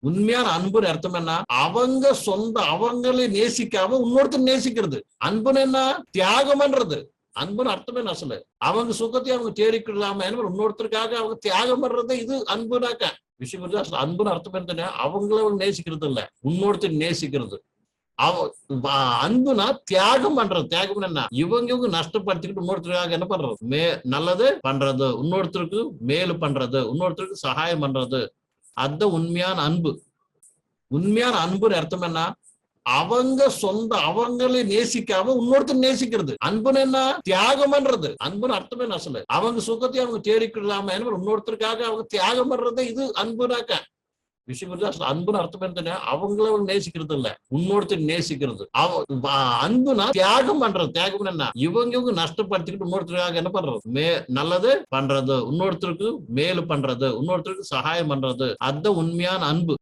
உண்மையான அன்புன்னு அர்த்தம் என்ன? அவங்க சொந்த அவங்களை நேசிக்காம இன்னொருத்தர் நேசிக்கிறது. அன்புன்னு என்ன? தியாகம்ன்றது. அன்புன்னு அர்த்தமே என்ன சொல்லு அவங்க சுகத்தை அவங்க தேடிக்கொள்ளாம இன்னொருத்தருக்காக அவங்க தியாகம் பண்றது இது அன்புனாக்க. விஷயம் புரியுதா? அசல் அன்புன்னு அர்த்தம் என்ன அவங்கள அவங்க நேசிக்கிறது இல்ல. இன்னொருத்தர் நேசிக்கிறது. அவ அன்புனா தியாகம் பண்றது தியாகம் என்ன? இவங்க இவங்க நஷ்டப்படுத்திக்கிட்டு இன்னொருத்தருக்காக என்ன பண்றது? மே நல்லது பண்றது. இன்னொருத்தருக்கு மேலு பண்றது. இன்னொருத்தருக்கு சகாயம் பண்றது. அதுதான் உண்மையான அன்பு. உண்மையான அன்புன்னு அர்த்தம் என்ன? அவங்க சொந்த அவங்களை நேசிக்காம இன்னொருத்தர் நேசிக்கிறது. அன்புன்னு என்ன? தியாகம்ன்றது. அன்புன்னு அர்த்தமே நான் சொல்லு அவங்க சுகத்தை அவங்க தேடிக்கொள்ளாம இன்னொருத்தருக்காக அவங்க தியாகம் பண்றது இது அன்புனாக்க. விஷயம் புரியுதா? அன்புன்னு அர்த்தம் என்ன அவங்கள அவங்க நேசிக்கிறது இல்ல. இன்னொருத்தர் நேசிக்கிறது. அவ அன்புனா தியாகம் பண்றது. தியாகம் என்ன இவங்க இவங்க நஷ்டப்படுத்திக்கிட்டு இன்னொருத்தருக்காக என்ன பண்றது? மே நல்லது பண்றது. இன்னொருத்தருக்கு மேலு பண்றது. இன்னொருத்தருக்கு சகாயம் பண்றது. அதுதான் உண்மையான அன்பு.